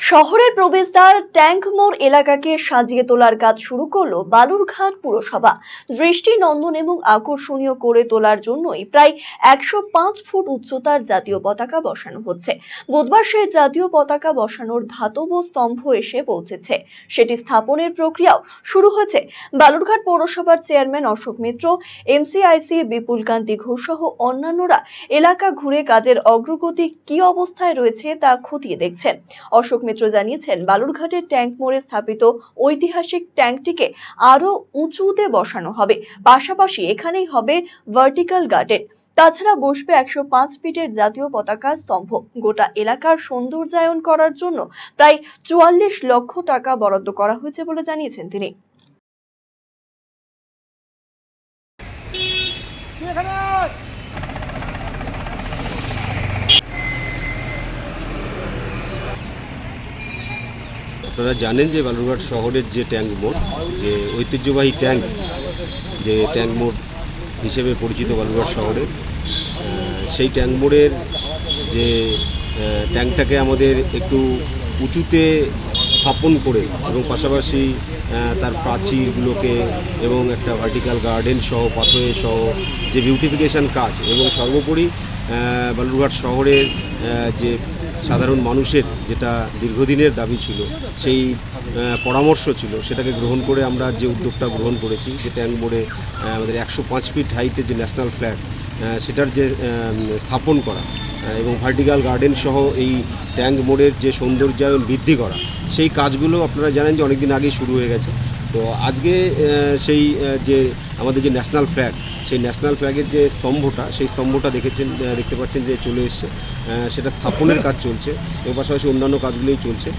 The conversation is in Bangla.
শহরের প্রবেশদ্বার ট্যাঙ্ক মোড় এলাকাকে সাজিয়ে তোলার কাজ শুরু করল বালুরঘাট পুরসভা। দৃষ্টি নন্দন এবং আকর্ষণীয় করে তোলার জন্যই প্রায় একশো পাঁচ ফুট উচ্চতার জাতীয় পতাকা বসানো হচ্ছে। বুধবার সেই জাতীয় পতাকা বসানোর ধাতব স্তম্ভ এসে পৌঁছেছে। সেটি স্থাপনের প্রক্রিয়াও শুরু হয়েছে। বালুরঘাট পৌরসভার চেয়ারম্যান অশোক মিত্র, এমসিআইসি বিপুল কান্তি ঘোষ সহ অন্যান্যরা এলাকা ঘুরে কাজের অগ্রগতি কি অবস্থায় রয়েছে তা খতিয়ে দেখছেন। অশোক মিত্র জানিয়েছেন, বালুরঘাটের ট্যাঙ্ক মোড়ে স্থাপিত ঐতিহাসিক ট্যাঙ্কটিকে আরও উঁচুতে বসানো হবে। পাশাপাশি এখানেই হবে ভার্টিক্যাল গার্ডেন তাছাড়া বসবে একশো পাঁচ ফিটের জাতীয় পতাকা স্তম্ভ। গোটা এলাকার সৌন্দর্যায়ন করার জন্য প্রায় চুয়াল্লিশ লক্ষ টাকা বরাদ্দ করা হয়েছে বলে জানিয়েছেন তিনি। আপনারা জানেন যে বালুরঘাট শহরের যে ট্যাঙ্ক মোড়, যে ঐতিহ্যবাহী ট্যাঙ্ক, যে ট্যাঙ্ক মোড় হিসেবে পরিচিত বালুরঘাট শহরে সেই ট্যাঙ্ক মোড়ের যে ট্যাঙ্কটাকে আমাদের একটু উঁচুতে স্থাপন করে এবং পাশাপাশি তার প্রাচীরগুলোকে এবং একটা ভার্টিক্যাল গার্ডেন সহ পাথরে সহ যে বিউটিফিকেশান কাজ এবং সর্বোপরি বালুরঘাট শহরের যে সাধারণ মানুষের যেটা দীর্ঘদিনের দাবি ছিল, সেই পরামর্শ ছিল, সেটাকে গ্রহণ করে আমরা যে উদ্যোগটা গ্রহণ করেছি, যে ট্যাঙ্ক বোর্ডে আমাদের একশো পাঁচ ফিট হাইটের যে ন্যাশনাল ফ্ল্যাট সেটার যে স্থাপন করা এবং ভার্টিক্যাল গার্ডেন সহ এই ট্যাঙ্ক মোড়ের যে সৌন্দর্যায়ন বৃদ্ধি করা, সেই কাজগুলো আপনারা জানেন যে অনেকদিন আগেই শুরু হয়ে গেছে। তো আজকে সেই যে, আমাদের যে ন্যাশনাল ফ্ল্যাগ সেই ন্যাশনাল ফ্ল্যাগের যে স্তম্ভটা, সেই স্তম্ভটা দেখেছেন দেখতে পাচ্ছেন যে চলে এসছে। সেটা স্থাপনের কাজ চলছে। এর পাশাপাশি অন্যান্য কাজগুলোই চলছে।